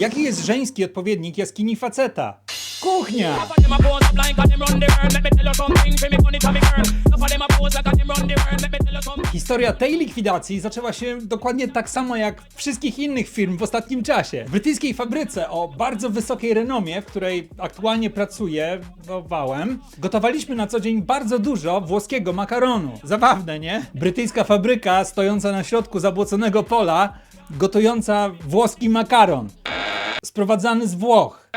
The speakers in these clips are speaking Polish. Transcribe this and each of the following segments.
Jaki jest żeński odpowiednik jaskini faceta? Kuchnia! Historia tej likwidacji zaczęła się dokładnie tak samo jak wszystkich innych firm w ostatnim czasie. W brytyjskiej fabryce o bardzo wysokiej renomie, w której aktualnie pracuję, wałem, gotowaliśmy na co dzień bardzo dużo włoskiego makaronu. Zabawne, nie? Brytyjska fabryka stojąca na środku zabłoconego pola, gotująca włoski makaron. Sprowadzany z Włoch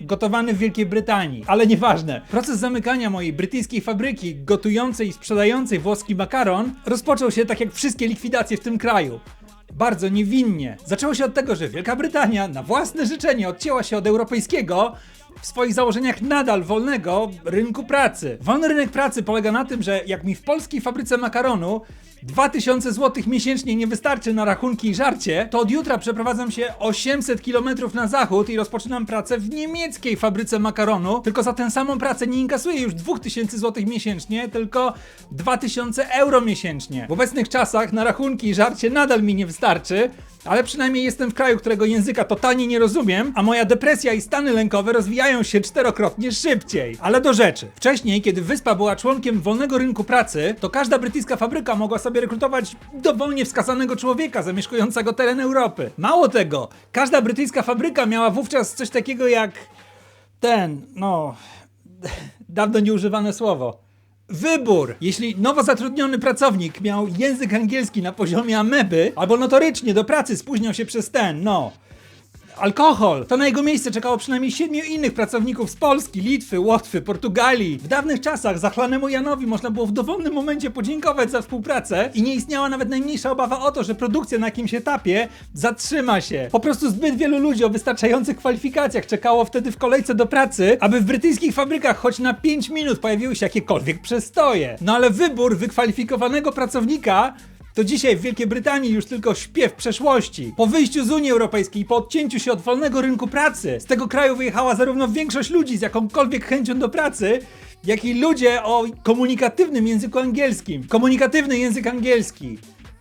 gotowany w Wielkiej Brytanii. Ale nieważne. Proces zamykania mojej brytyjskiej fabryki gotującej i sprzedającej włoski makaron rozpoczął się tak jak wszystkie likwidacje w tym kraju. Bardzo niewinnie. Zaczęło się od tego, że Wielka Brytania na własne życzenie odcięła się od europejskiego w swoich założeniach nadal wolnego rynku pracy. Wolny rynek pracy polega na tym, że jak mi w polskiej fabryce makaronu 2000 zł miesięcznie nie wystarczy na rachunki i żarcie, to od jutra przeprowadzam się 800 km na zachód i rozpoczynam pracę w niemieckiej fabryce makaronu. Tylko za tę samą pracę nie inkasuję już 2000 zł miesięcznie, tylko 2000 euro miesięcznie. W obecnych czasach na rachunki i żarcie nadal mi nie wystarczy. Ale przynajmniej jestem w kraju, którego języka totalnie nie rozumiem, a moja depresja i stany lękowe rozwijają się czterokrotnie szybciej. Ale do rzeczy. Wcześniej, kiedy wyspa była członkiem wolnego rynku pracy, to każda brytyjska fabryka mogła sobie rekrutować dowolnie wskazanego człowieka zamieszkującego teren Europy. Mało tego, każda brytyjska fabryka miała wówczas coś takiego jak ten, no, dawno nieużywane słowo. Wybór! Jeśli nowo zatrudniony pracownik miał język angielski na poziomie ameby, albo notorycznie do pracy spóźniał się przez ten, no, alkohol, to na jego miejsce czekało przynajmniej siedmiu innych pracowników z Polski, Litwy, Łotwy, Portugalii. W dawnych czasach zachlanemu Janowi można było w dowolnym momencie podziękować za współpracę i nie istniała nawet najmniejsza obawa o to, że produkcja na jakimś etapie zatrzyma się. Po prostu zbyt wielu ludzi o wystarczających kwalifikacjach czekało wtedy w kolejce do pracy, aby w brytyjskich fabrykach choć na 5 minut pojawiły się jakiekolwiek przestoje. No ale wybór wykwalifikowanego pracownika to dzisiaj w Wielkiej Brytanii już tylko śpiew przeszłości. Po wyjściu z Unii Europejskiej, po odcięciu się od wolnego rynku pracy, z tego kraju wyjechała zarówno większość ludzi z jakąkolwiek chęcią do pracy, jak i ludzie o komunikatywnym języku angielskim. Komunikatywny język angielski.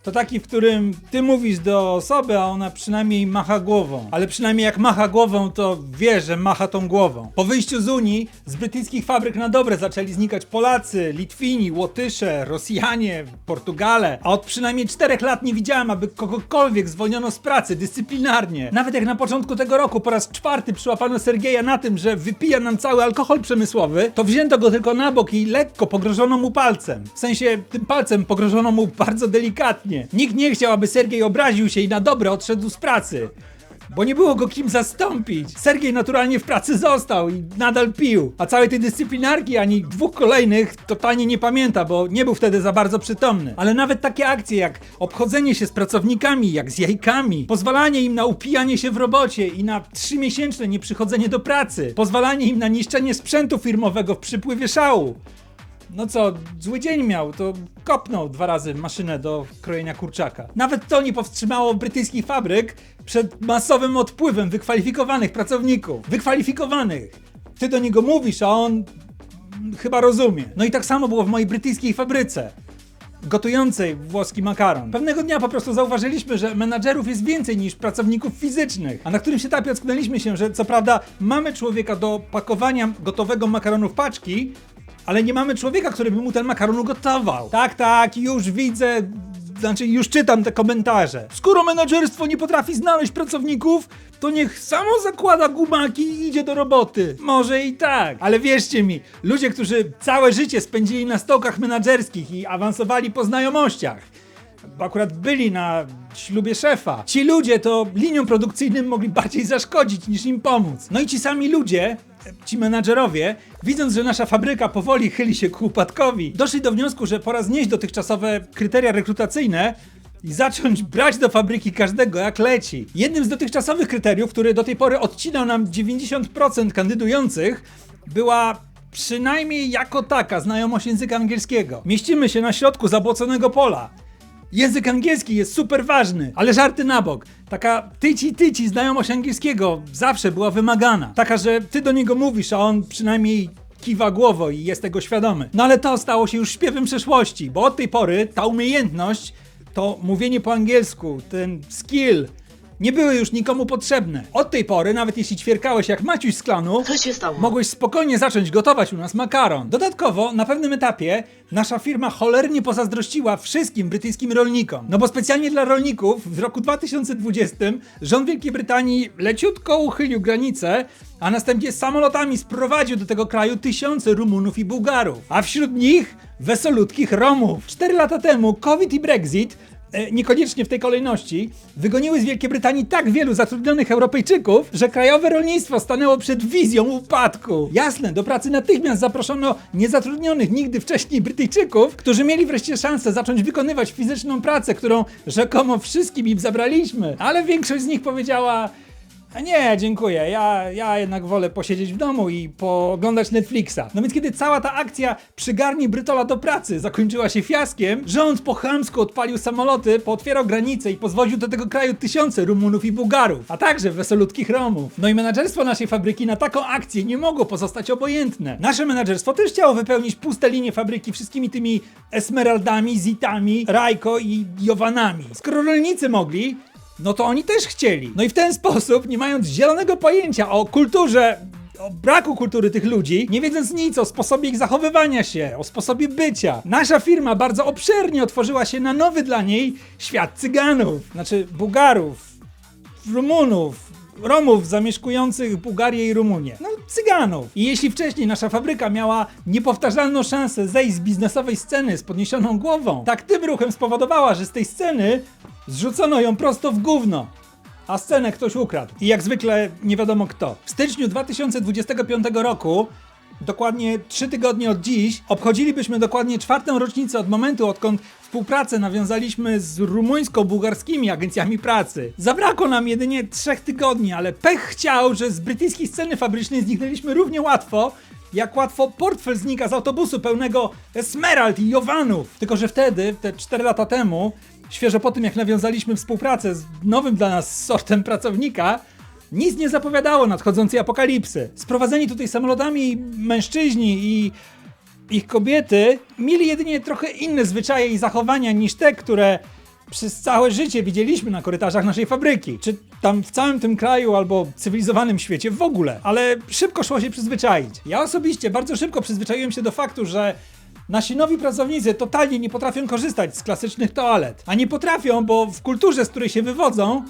To taki, w którym ty mówisz do osoby, a ona przynajmniej macha głową. Ale przynajmniej jak macha głową, to wie, że macha tą głową. Po wyjściu z Unii, z brytyjskich fabryk na dobre zaczęli znikać Polacy, Litwini, Łotysze, Rosjanie, Portugale. A od przynajmniej czterech lat nie widziałem, aby kogokolwiek zwolniono z pracy dyscyplinarnie. Nawet jak na początku tego roku po raz czwarty przyłapano Sergeja na tym, że wypija nam cały alkohol przemysłowy, to wzięto go tylko na bok i lekko pogrożono mu palcem. W sensie tym palcem pogrożono mu bardzo delikatnie. Nikt nie chciał, aby Sergiej obraził się i na dobre odszedł z pracy. Bo nie było go kim zastąpić. Sergiej naturalnie w pracy został i nadal pił. A całej tej dyscyplinarki ani dwóch kolejnych totalnie nie pamięta, bo nie był wtedy za bardzo przytomny. Ale nawet takie akcje jak obchodzenie się z pracownikami, jak z jajkami, pozwalanie im na upijanie się w robocie i na trzymiesięczne nieprzychodzenie do pracy, pozwalanie im na niszczenie sprzętu firmowego w przypływie szału. No co, zły dzień miał, to kopnął dwa razy maszynę do krojenia kurczaka. Nawet to nie powstrzymało brytyjskich fabryk przed masowym odpływem wykwalifikowanych pracowników. Wykwalifikowanych! Ty do niego mówisz, a on chyba rozumie. No i tak samo było w mojej brytyjskiej fabryce gotującej włoski makaron. Pewnego dnia po prostu zauważyliśmy, że menadżerów jest więcej niż pracowników fizycznych, a na którymś etapie ocknęliśmy się, że co prawda mamy człowieka do pakowania gotowego makaronu w paczki, ale nie mamy człowieka, który by mu ten makaron ugotował. Tak, tak, już widzę, znaczy już czytam te komentarze. Skoro menadżerstwo nie potrafi znaleźć pracowników, to niech samo zakłada gumaki i idzie do roboty. Może i tak, ale wierzcie mi, ludzie, którzy całe życie spędzili na stołkach menadżerskich i awansowali po znajomościach, akurat byli na ślubie szefa. Ci ludzie to liniom produkcyjnym mogli bardziej zaszkodzić niż im pomóc. No i ci sami ludzie, ci menadżerowie, widząc, że nasza fabryka powoli chyli się ku upadkowi, doszli do wniosku, że pora znieść dotychczasowe kryteria rekrutacyjne i zacząć brać do fabryki każdego jak leci. Jednym z dotychczasowych kryteriów, który do tej pory odcinał nam 90% kandydujących, była przynajmniej jako taka znajomość języka angielskiego. Mieścimy się na środku zabłoconego pola. Język angielski jest super ważny, ale żarty na bok. Taka tyci tyci znajomość angielskiego zawsze była wymagana. Taka, że ty do niego mówisz, a on przynajmniej kiwa głową i jest tego świadomy. No ale to stało się już śpiewem przeszłości, bo od tej pory ta umiejętność, to mówienie po angielsku, ten skill, nie były już nikomu potrzebne. Od tej pory, nawet jeśli ćwierkałeś jak Maciuś z klanu, Co się stało? mogłeś spokojnie zacząć gotować u nas makaron. Dodatkowo, na pewnym etapie, nasza firma cholernie pozazdrościła wszystkim brytyjskim rolnikom. No bo specjalnie dla rolników w roku 2020 rząd Wielkiej Brytanii leciutko uchylił granice, a następnie samolotami sprowadził do tego kraju tysiące Rumunów i Bułgarów. A wśród nich wesolutkich Romów. Cztery lata temu COVID i Brexit niekoniecznie w tej kolejności, wygoniły z Wielkiej Brytanii tak wielu zatrudnionych Europejczyków, że krajowe rolnictwo stanęło przed wizją upadku. Jasne, do pracy natychmiast zaproszono niezatrudnionych nigdy wcześniej Brytyjczyków, którzy mieli wreszcie szansę zacząć wykonywać fizyczną pracę, którą rzekomo wszystkim im zabraliśmy. Ale większość z nich powiedziała. Nie, dziękuję. Ja, ja jednak wolę posiedzieć w domu i pooglądać Netflixa. No więc kiedy cała ta akcja przygarni Brytola do pracy zakończyła się fiaskiem, rząd po chamsku odpalił samoloty, pootwierał granice i pozwoził do tego kraju tysiące Rumunów i Bułgarów, a także wesolutkich Romów. No i menadżerstwo naszej fabryki na taką akcję nie mogło pozostać obojętne. Nasze menadżerstwo też chciało wypełnić puste linie fabryki wszystkimi tymi esmeraldami, zitami, rajko i jowanami. Skoro rolnicy mogli, no to oni też chcieli. No i w ten sposób, nie mając zielonego pojęcia o kulturze, o braku kultury tych ludzi, nie wiedząc nic o sposobie ich zachowywania się, o sposobie bycia, nasza firma bardzo obszernie otworzyła się na nowy dla niej świat cyganów, znaczy Bułgarów, Rumunów, Romów zamieszkujących Bułgarię i Rumunię. No, Cyganów. I jeśli wcześniej nasza fabryka miała niepowtarzalną szansę zejść z biznesowej sceny z podniesioną głową, tak tym ruchem spowodowała, że z tej sceny zrzucono ją prosto w gówno. A scenę ktoś ukradł. I jak zwykle nie wiadomo kto. W styczniu 2025 roku Dokładnie trzy tygodnie od dziś obchodzilibyśmy dokładnie czwartą rocznicę od momentu, odkąd współpracę nawiązaliśmy z rumuńsko-bułgarskimi agencjami pracy. Zabrakło nam jedynie trzech tygodni, ale pech chciał, że z brytyjskiej sceny fabrycznej zniknęliśmy równie łatwo, jak łatwo portfel znika z autobusu pełnego esmerald i jowanów. Tylko, że wtedy, te 4 lata temu, świeżo po tym jak nawiązaliśmy współpracę z nowym dla nas sortem pracownika, nic nie zapowiadało nadchodzącej apokalipsy. Sprowadzeni tutaj samolotami mężczyźni i ich kobiety mieli jedynie trochę inne zwyczaje i zachowania niż te, które przez całe życie widzieliśmy na korytarzach naszej fabryki. Czy tam w całym tym kraju albo cywilizowanym świecie w ogóle. Ale szybko szło się przyzwyczaić. Ja osobiście bardzo szybko przyzwyczaiłem się do faktu, że Nasi nowi pracownicy totalnie nie potrafią korzystać z klasycznych toalet. A nie potrafią, bo w kulturze, z której się wywodzą,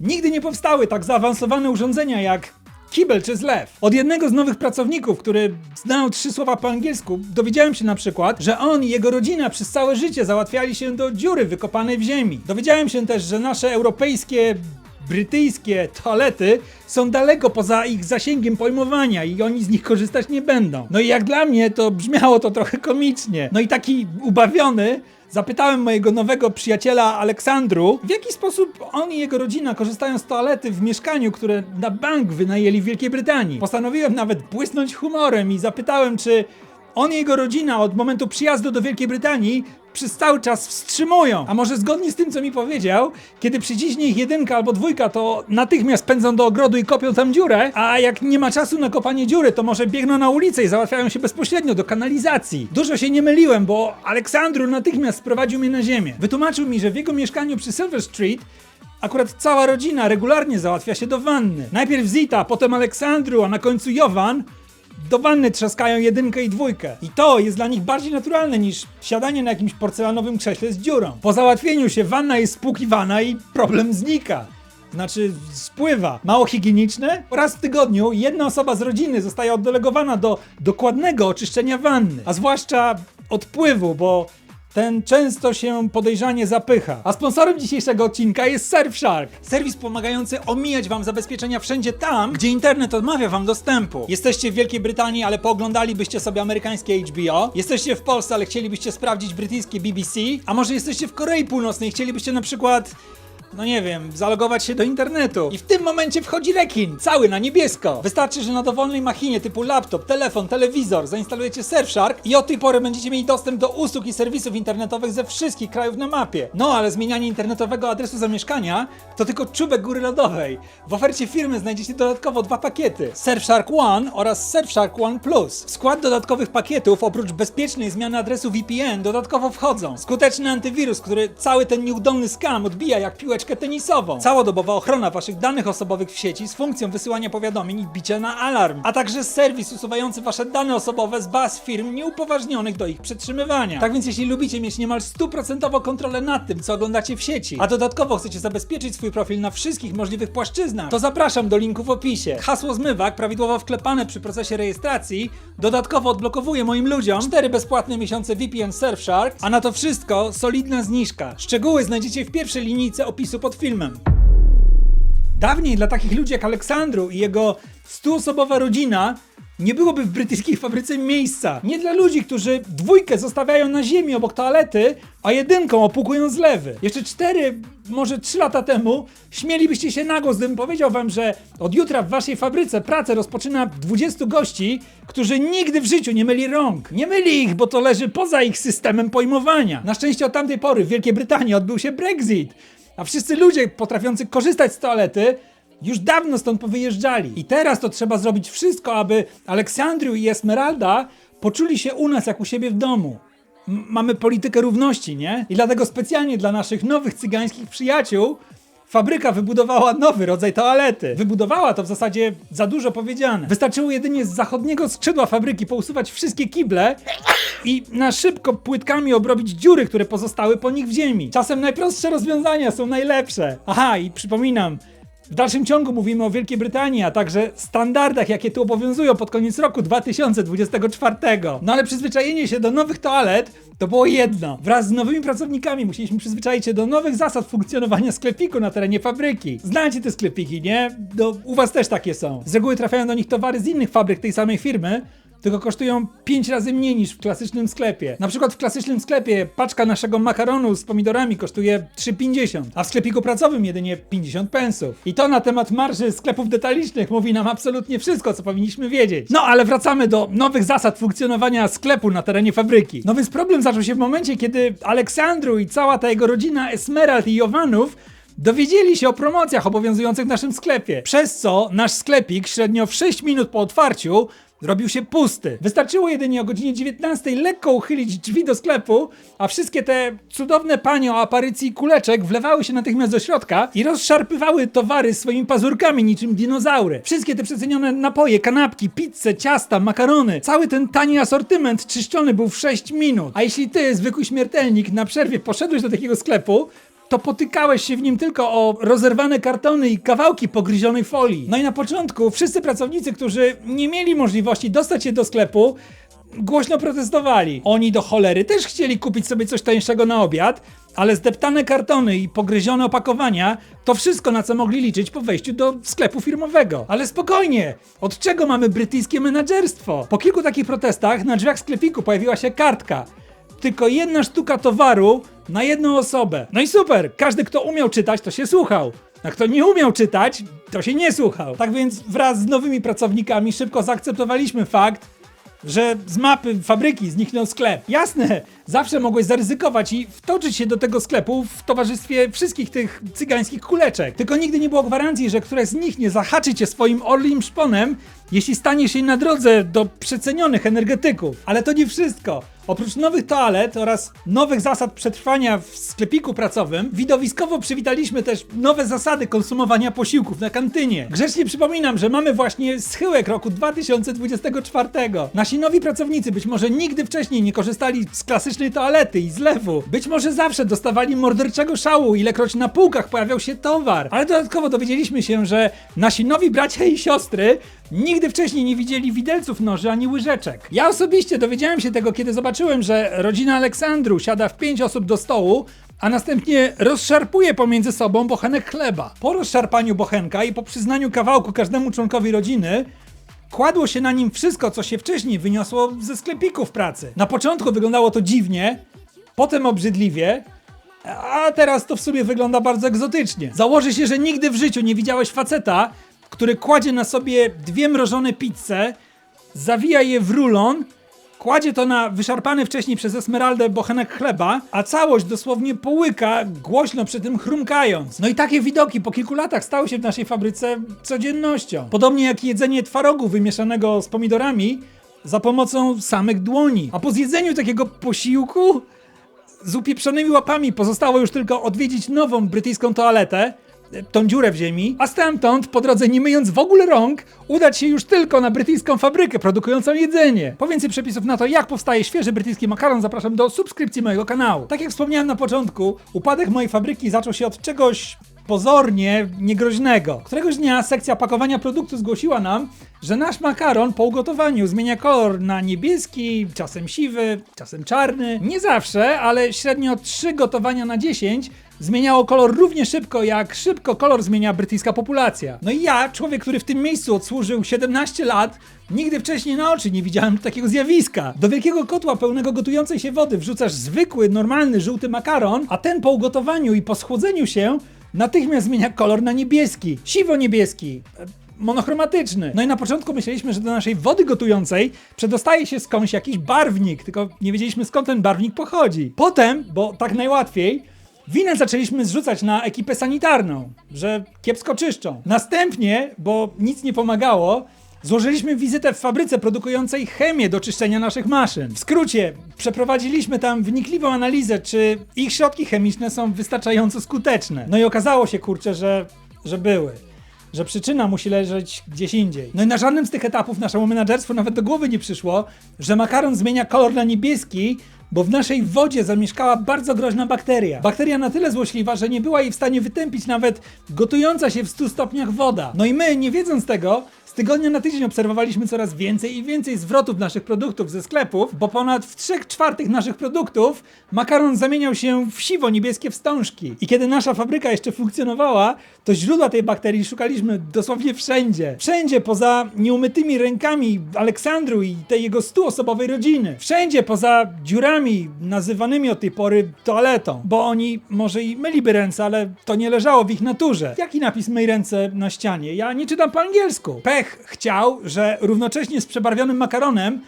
Nigdy nie powstały tak zaawansowane urządzenia jak kibel czy zlew. Od jednego z nowych pracowników, który znał trzy słowa po angielsku, dowiedziałem się na przykład, że on i jego rodzina przez całe życie załatwiali się do dziury wykopanej w ziemi. Dowiedziałem się też, że nasze europejskie brytyjskie toalety są daleko poza ich zasięgiem pojmowania i oni z nich korzystać nie będą. No i jak dla mnie to brzmiało to trochę komicznie. No i taki ubawiony Zapytałem mojego nowego przyjaciela Aleksandru, w jaki sposób on i jego rodzina korzystają z toalety w mieszkaniu, które na bank wynajęli w Wielkiej Brytanii. Postanowiłem nawet błysnąć humorem i zapytałem, czy on i jego rodzina od momentu przyjazdu do Wielkiej Brytanii przez cały czas wstrzymują. A może zgodnie z tym, co mi powiedział, kiedy przyciśnie ich jedynka albo dwójka, to natychmiast pędzą do ogrodu i kopią tam dziurę, a jak nie ma czasu na kopanie dziury, to może biegną na ulicę i załatwiają się bezpośrednio do kanalizacji. Dużo się nie myliłem, bo Aleksandru natychmiast sprowadził mnie na ziemię. Wytłumaczył mi, że w jego mieszkaniu przy Silver Street Akurat cała rodzina regularnie załatwia się do wanny. Najpierw Zita, potem Aleksandru, a na końcu Jovan do wanny trzaskają jedynkę i dwójkę. I to jest dla nich bardziej naturalne niż siadanie na jakimś porcelanowym krześle z dziurą. Po załatwieniu się wanna jest spłukiwana i problem znika. Znaczy spływa. Mało higieniczne? Raz w tygodniu jedna osoba z rodziny zostaje oddelegowana do dokładnego oczyszczenia wanny, a zwłaszcza odpływu, bo ten często się podejrzanie zapycha. A sponsorem dzisiejszego odcinka jest Surfshark. Serwis pomagający omijać wam zabezpieczenia wszędzie tam, gdzie internet odmawia wam dostępu. Jesteście w Wielkiej Brytanii, ale pooglądalibyście sobie amerykańskie HBO. Jesteście w Polsce, ale chcielibyście sprawdzić brytyjskie BBC. A może jesteście w Korei Północnej chcielibyście na przykład no nie wiem, zalogować się do internetu. I w tym momencie wchodzi rekin, cały na niebiesko. Wystarczy, że na dowolnej machinie typu laptop, telefon, telewizor zainstalujecie Surfshark i od tej pory będziecie mieli dostęp do usług i serwisów internetowych ze wszystkich krajów na mapie. No ale zmienianie internetowego adresu zamieszkania to tylko czubek góry lodowej. W ofercie firmy znajdziecie dodatkowo dwa pakiety: Surfshark One oraz Surfshark One Plus. W skład dodatkowych pakietów oprócz bezpiecznej zmiany adresu VPN dodatkowo wchodzą skuteczny antywirus, który cały ten nieudolny scam odbija jak piłeczkę piłeczkę tenisową. Całodobowa ochrona waszych danych osobowych w sieci z funkcją wysyłania powiadomień i bicia na alarm, a także serwis usuwający wasze dane osobowe z baz firm nieupoważnionych do ich przetrzymywania. Tak więc jeśli lubicie mieć niemal stuprocentową kontrolę nad tym, co oglądacie w sieci, a dodatkowo chcecie zabezpieczyć swój profil na wszystkich możliwych płaszczyznach, to zapraszam do linku w opisie. Hasło zmywak, prawidłowo wklepane przy procesie rejestracji, dodatkowo odblokowuje moim ludziom 4 bezpłatne miesiące VPN Surfshark, a na to wszystko solidna zniżka. Szczegóły znajdziecie w pierwszej linijce opisu pod filmem. Dawniej dla takich ludzi jak Aleksandru i jego stuosobowa rodzina nie byłoby w brytyjskiej fabryce miejsca. Nie dla ludzi, którzy dwójkę zostawiają na ziemi obok toalety, a jedynką opłukują z lewy. Jeszcze cztery, może trzy lata temu śmielibyście się na głos, gdybym powiedział wam, że od jutra w waszej fabryce pracę rozpoczyna 20 gości, którzy nigdy w życiu nie myli rąk. Nie myli ich, bo to leży poza ich systemem pojmowania. Na szczęście od tamtej pory w Wielkiej Brytanii odbył się Brexit. A wszyscy ludzie potrafiący korzystać z toalety już dawno stąd powyjeżdżali. I teraz to trzeba zrobić wszystko, aby Aleksandriu i Esmeralda poczuli się u nas jak u siebie w domu. M- mamy politykę równości, nie? I dlatego specjalnie dla naszych nowych cygańskich przyjaciół fabryka wybudowała nowy rodzaj toalety. Wybudowała to w zasadzie za dużo powiedziane. Wystarczyło jedynie z zachodniego skrzydła fabryki pousuwać wszystkie kible i na szybko płytkami obrobić dziury, które pozostały po nich w ziemi. Czasem najprostsze rozwiązania są najlepsze. Aha, i przypominam, w dalszym ciągu mówimy o Wielkiej Brytanii, a także standardach, jakie tu obowiązują pod koniec roku 2024. No ale przyzwyczajenie się do nowych toalet to było jedno. Wraz z nowymi pracownikami musieliśmy przyzwyczaić się do nowych zasad funkcjonowania sklepiku na terenie fabryki. Znacie te sklepiki, nie? No, u was też takie są. Z reguły trafiają do nich towary z innych fabryk tej samej firmy, tylko kosztują 5 razy mniej niż w klasycznym sklepie. Na przykład w klasycznym sklepie paczka naszego makaronu z pomidorami kosztuje 3,50, a w sklepiku pracowym jedynie 50 pensów. I to na temat marży sklepów detalicznych mówi nam absolutnie wszystko, co powinniśmy wiedzieć. No ale wracamy do nowych zasad funkcjonowania sklepu na terenie fabryki. No więc problem zaczął się w momencie, kiedy Aleksandru i cała ta jego rodzina Esmerald i Jowanów Dowiedzieli się o promocjach obowiązujących w naszym sklepie, przez co nasz sklepik średnio w 6 minut po otwarciu robił się pusty. Wystarczyło jedynie o godzinie 19 lekko uchylić drzwi do sklepu, a wszystkie te cudowne panie o aparycji kuleczek wlewały się natychmiast do środka i rozszarpywały towary swoimi pazurkami niczym dinozaury. Wszystkie te przecenione napoje, kanapki, pizze, ciasta, makarony, cały ten tani asortyment czyszczony był w 6 minut. A jeśli ty, zwykły śmiertelnik, na przerwie poszedłeś do takiego sklepu, to potykałeś się w nim tylko o rozerwane kartony i kawałki pogryzionej folii. No i na początku wszyscy pracownicy, którzy nie mieli możliwości dostać się do sklepu, głośno protestowali. Oni do cholery też chcieli kupić sobie coś tańszego na obiad, ale zdeptane kartony i pogryzione opakowania to wszystko, na co mogli liczyć po wejściu do sklepu firmowego. Ale spokojnie, od czego mamy brytyjskie menadżerstwo? Po kilku takich protestach na drzwiach sklepiku pojawiła się kartka tylko jedna sztuka towaru na jedną osobę. No i super, każdy kto umiał czytać, to się słuchał. A kto nie umiał czytać, to się nie słuchał. Tak więc wraz z nowymi pracownikami szybko zaakceptowaliśmy fakt, że z mapy fabryki zniknął sklep. Jasne, zawsze mogłeś zaryzykować i wtoczyć się do tego sklepu w towarzystwie wszystkich tych cygańskich kuleczek. Tylko nigdy nie było gwarancji, że któraś z nich nie zahaczy cię swoim orlim szponem, jeśli staniesz jej na drodze do przecenionych energetyków. Ale to nie wszystko. Oprócz nowych toalet oraz nowych zasad przetrwania w sklepiku pracowym, widowiskowo przywitaliśmy też nowe zasady konsumowania posiłków na kantynie. Grzecznie przypominam, że mamy właśnie schyłek roku 2024. Nasi nowi pracownicy być może nigdy wcześniej nie korzystali z klasycznej toalety i zlewu. Być może zawsze dostawali morderczego szału, ilekroć na półkach pojawiał się towar. Ale dodatkowo dowiedzieliśmy się, że nasi nowi bracia i siostry nigdy wcześniej nie widzieli widelców noży ani łyżeczek. Ja osobiście dowiedziałem się tego, kiedy zobaczyłem, że rodzina Aleksandru siada w pięć osób do stołu, a następnie rozszarpuje pomiędzy sobą bochenek chleba. Po rozszarpaniu bochenka i po przyznaniu kawałku każdemu członkowi rodziny, kładło się na nim wszystko, co się wcześniej wyniosło ze sklepików pracy. Na początku wyglądało to dziwnie, potem obrzydliwie, a teraz to w sumie wygląda bardzo egzotycznie. Założę się, że nigdy w życiu nie widziałeś faceta, który kładzie na sobie dwie mrożone pizze, zawija je w rulon, kładzie to na wyszarpany wcześniej przez Esmeraldę bochenek chleba, a całość dosłownie połyka, głośno przy tym chrumkając. No i takie widoki po kilku latach stały się w naszej fabryce codziennością. Podobnie jak jedzenie twarogu wymieszanego z pomidorami za pomocą samych dłoni. A po zjedzeniu takiego posiłku z upieprzonymi łapami pozostało już tylko odwiedzić nową brytyjską toaletę, tą dziurę w ziemi, a stamtąd, po drodze nie myjąc w ogóle rąk, udać się już tylko na brytyjską fabrykę produkującą jedzenie. Po więcej przepisów na to, jak powstaje świeży brytyjski makaron, zapraszam do subskrypcji mojego kanału. Tak jak wspomniałem na początku, upadek mojej fabryki zaczął się od czegoś pozornie niegroźnego. Któregoś dnia sekcja pakowania produktu zgłosiła nam, że nasz makaron po ugotowaniu zmienia kolor na niebieski, czasem siwy, czasem czarny. Nie zawsze, ale średnio 3 gotowania na 10 zmieniało kolor równie szybko, jak szybko kolor zmienia brytyjska populacja. No i ja, człowiek, który w tym miejscu odsłużył 17 lat, nigdy wcześniej na oczy nie widziałem takiego zjawiska. Do wielkiego kotła pełnego gotującej się wody wrzucasz zwykły, normalny, żółty makaron, a ten po ugotowaniu i po schłodzeniu się natychmiast zmienia kolor na niebieski, siwo-niebieski. Monochromatyczny. No i na początku myśleliśmy, że do naszej wody gotującej przedostaje się skądś jakiś barwnik, tylko nie wiedzieliśmy skąd ten barwnik pochodzi. Potem, bo tak najłatwiej, winę zaczęliśmy zrzucać na ekipę sanitarną, że kiepsko czyszczą. Następnie, bo nic nie pomagało, Złożyliśmy wizytę w fabryce produkującej chemię do czyszczenia naszych maszyn. W skrócie, przeprowadziliśmy tam wnikliwą analizę, czy ich środki chemiczne są wystarczająco skuteczne. No i okazało się, kurczę, że, że były. Że przyczyna musi leżeć gdzieś indziej. No i na żadnym z tych etapów naszemu menadżerstwu nawet do głowy nie przyszło, że makaron zmienia kolor na niebieski, bo w naszej wodzie zamieszkała bardzo groźna bakteria. Bakteria na tyle złośliwa, że nie była jej w stanie wytępić nawet gotująca się w 100 stopniach woda. No i my, nie wiedząc tego, z tygodnia na tydzień obserwowaliśmy coraz więcej i więcej zwrotów naszych produktów ze sklepów, bo ponad w 3 czwartych naszych produktów makaron zamieniał się w siwo-niebieskie wstążki. I kiedy nasza fabryka jeszcze funkcjonowała, to źródła tej bakterii szukaliśmy dosłownie wszędzie. Wszędzie poza nieumytymi rękami Aleksandru i tej jego stuosobowej rodziny. Wszędzie poza dziurami nazywanymi od tej pory toaletą. Bo oni może i myliby ręce, ale to nie leżało w ich naturze. Jaki napis myj ręce na ścianie? Ja nie czytam po angielsku. Pech chciał, że równocześnie z przebarwionym makaronem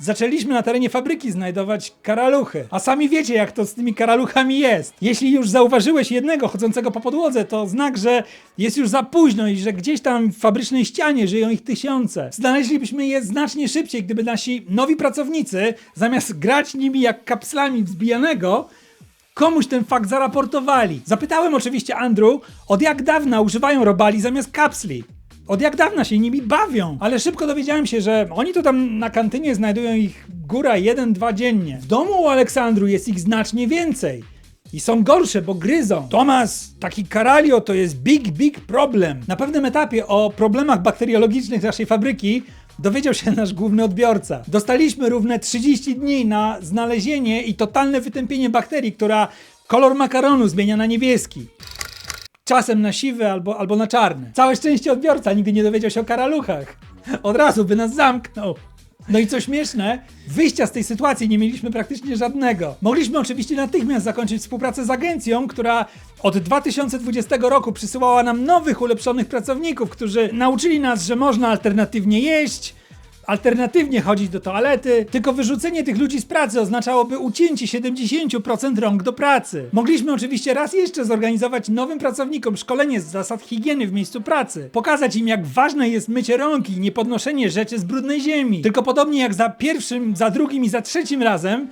zaczęliśmy na terenie fabryki znajdować karaluchy. A sami wiecie, jak to z tymi karaluchami jest. Jeśli już zauważyłeś jednego chodzącego po podłodze, to znak, że jest już za późno i że gdzieś tam w fabrycznej ścianie żyją ich tysiące. Znaleźlibyśmy je znacznie szybciej, gdyby nasi nowi pracownicy, zamiast grać nimi jak kapslami wzbijanego, komuś ten fakt zaraportowali. Zapytałem oczywiście Andrew, od jak dawna używają robali zamiast kapsli. Od jak dawna się nimi bawią, ale szybko dowiedziałem się, że oni to tam na kantynie znajdują ich góra 1-2 dziennie. W domu u Aleksandru jest ich znacznie więcej. I są gorsze, bo gryzą. Tomas, taki karalio to jest big, big problem. Na pewnym etapie o problemach bakteriologicznych naszej fabryki dowiedział się nasz główny odbiorca. Dostaliśmy równe 30 dni na znalezienie i totalne wytępienie bakterii, która kolor makaronu zmienia na niebieski czasem na siwy albo, albo na czarny. Całe szczęście odbiorca nigdy nie dowiedział się o karaluchach. Od razu by nas zamknął. No i co śmieszne, wyjścia z tej sytuacji nie mieliśmy praktycznie żadnego. Mogliśmy oczywiście natychmiast zakończyć współpracę z agencją, która od 2020 roku przysyłała nam nowych, ulepszonych pracowników, którzy nauczyli nas, że można alternatywnie jeść, alternatywnie chodzić do toalety, tylko wyrzucenie tych ludzi z pracy oznaczałoby ucięcie 70% rąk do pracy. Mogliśmy oczywiście raz jeszcze zorganizować nowym pracownikom szkolenie z zasad higieny w miejscu pracy, pokazać im jak ważne jest mycie rąk i niepodnoszenie rzeczy z brudnej ziemi. Tylko podobnie jak za pierwszym, za drugim i za trzecim razem,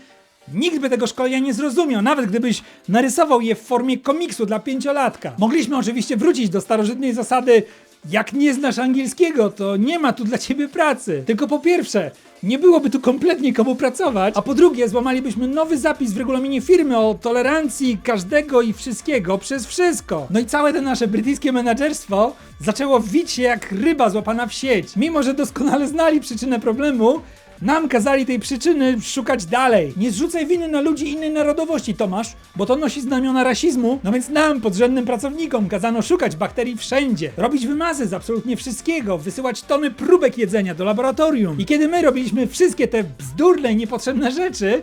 Nikt by tego szkolenia nie zrozumiał, nawet gdybyś narysował je w formie komiksu dla pięciolatka. Mogliśmy oczywiście wrócić do starożytnej zasady jak nie znasz angielskiego, to nie ma tu dla ciebie pracy. Tylko po pierwsze, nie byłoby tu kompletnie komu pracować, a po drugie, złamalibyśmy nowy zapis w regulaminie firmy o tolerancji każdego i wszystkiego przez wszystko. No i całe to nasze brytyjskie menadżerstwo zaczęło wić się jak ryba złapana w sieć. Mimo, że doskonale znali przyczynę problemu, nam kazali tej przyczyny szukać dalej. Nie zrzucaj winy na ludzi innej narodowości, Tomasz, bo to nosi znamiona rasizmu. No więc nam, podrzędnym pracownikom, kazano szukać bakterii wszędzie, robić wymazy z absolutnie wszystkiego, wysyłać tony próbek jedzenia do laboratorium. I kiedy my robiliśmy wszystkie te bzdurne i niepotrzebne rzeczy,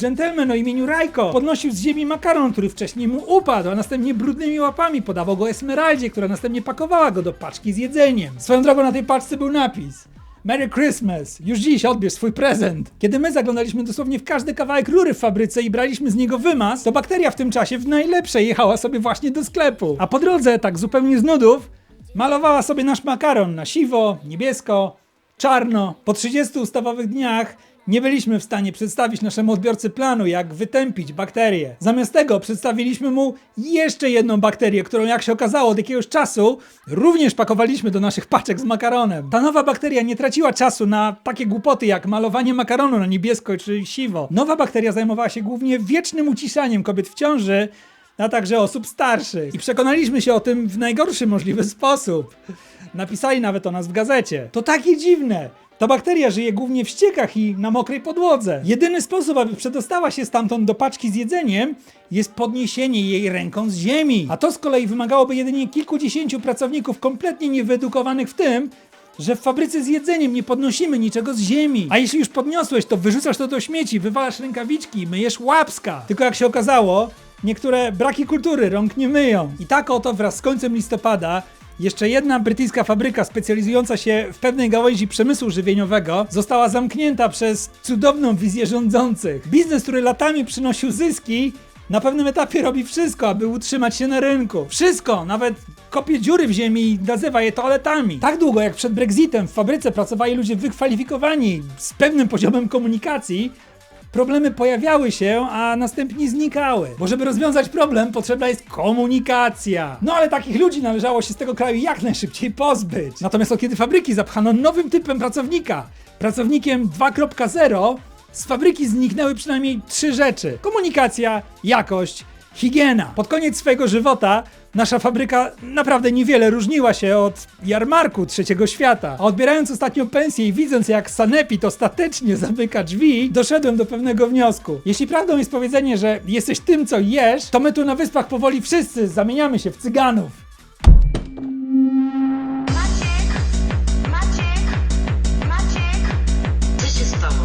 Gentleman o imieniu Rajko podnosił z ziemi makaron, który wcześniej mu upadł, a następnie brudnymi łapami podawał go Esmeraldzie, która następnie pakowała go do paczki z jedzeniem. Swoją drogą na tej paczce był napis Merry Christmas! Już dziś odbierz swój prezent! Kiedy my zaglądaliśmy dosłownie w każdy kawałek rury w fabryce i braliśmy z niego wymaz, to bakteria w tym czasie w najlepszej jechała sobie właśnie do sklepu. A po drodze, tak zupełnie z nudów, malowała sobie nasz makaron na siwo, niebiesko, czarno. Po 30 ustawowych dniach Nie byliśmy w stanie przedstawić naszemu odbiorcy planu, jak wytępić bakterię. Zamiast tego przedstawiliśmy mu jeszcze jedną bakterię, którą jak się okazało od jakiegoś czasu również pakowaliśmy do naszych paczek z makaronem. Ta nowa bakteria nie traciła czasu na takie głupoty jak malowanie makaronu na niebiesko czy siwo. Nowa bakteria zajmowała się głównie wiecznym uciszaniem kobiet w ciąży, a także osób starszych. I przekonaliśmy się o tym w najgorszy możliwy sposób. Napisali nawet o nas w gazecie. To takie dziwne. Ta bakteria żyje głównie w ściekach i na mokrej podłodze. Jedyny sposób, aby przedostała się stamtąd do paczki z jedzeniem, jest podniesienie jej ręką z ziemi. A to z kolei wymagałoby jedynie kilkudziesięciu pracowników kompletnie niewyedukowanych w tym, że w fabryce z jedzeniem nie podnosimy niczego z ziemi. A jeśli już podniosłeś, to wyrzucasz to do śmieci, wywalasz rękawiczki, myjesz łapska. Tylko jak się okazało, niektóre braki kultury rąk nie myją. I tak oto wraz z końcem listopada jeszcze jedna brytyjska fabryka specjalizująca się w pewnej gałęzi przemysłu żywieniowego została zamknięta przez cudowną wizję rządzących. Biznes, który latami przynosił zyski, na pewnym etapie robi wszystko, aby utrzymać się na rynku. Wszystko, nawet kopie dziury w ziemi i nazywa je toaletami. Tak długo jak przed Brexitem w fabryce pracowali ludzie wykwalifikowani, z pewnym poziomem komunikacji, problemy pojawiały się, a następnie znikały. Bo żeby rozwiązać problem, potrzebna jest komunikacja. No ale takich ludzi należało się z tego kraju jak najszybciej pozbyć. Natomiast od kiedy fabryki zapchano nowym typem pracownika, pracownikiem 2.0, z fabryki zniknęły przynajmniej trzy rzeczy: komunikacja, jakość, higiena. Pod koniec swojego żywota nasza fabryka naprawdę niewiele różniła się od jarmarku trzeciego świata. A odbierając ostatnio pensję i widząc jak Sanepid ostatecznie zamyka drzwi, doszedłem do pewnego wniosku. Jeśli prawdą jest powiedzenie, że jesteś tym, co jesz, to my tu na wyspach powoli wszyscy zamieniamy się w cyganów. Maciek! Maciek! Maciek! Co się stało?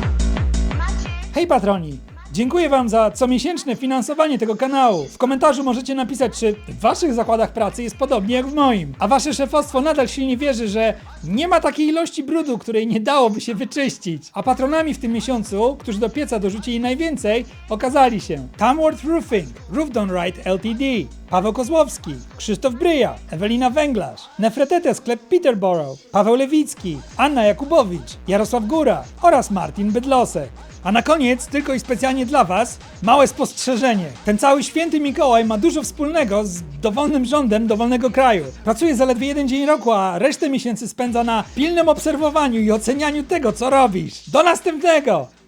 Maciek! Hej patroni! Dziękuję Wam za comiesięczne finansowanie tego kanału. W komentarzu możecie napisać, czy w Waszych zakładach pracy jest podobnie jak w moim. A Wasze szefostwo nadal silnie wierzy, że nie ma takiej ilości brudu, której nie dałoby się wyczyścić. A patronami w tym miesiącu, którzy do pieca dorzucili najwięcej, okazali się Tamworth Roofing, Roof Done Right Ltd, Paweł Kozłowski, Krzysztof Bryja, Ewelina Węglarz, Nefretete Sklep Peterborough, Paweł Lewicki, Anna Jakubowicz, Jarosław Góra oraz Martin Bydlosek. A na koniec, tylko i specjalnie dla Was, małe spostrzeżenie. Ten cały święty Mikołaj ma dużo wspólnego z dowolnym rządem dowolnego kraju. Pracuje zaledwie jeden dzień roku, a resztę miesięcy spędza na pilnym obserwowaniu i ocenianiu tego, co robisz. Do następnego!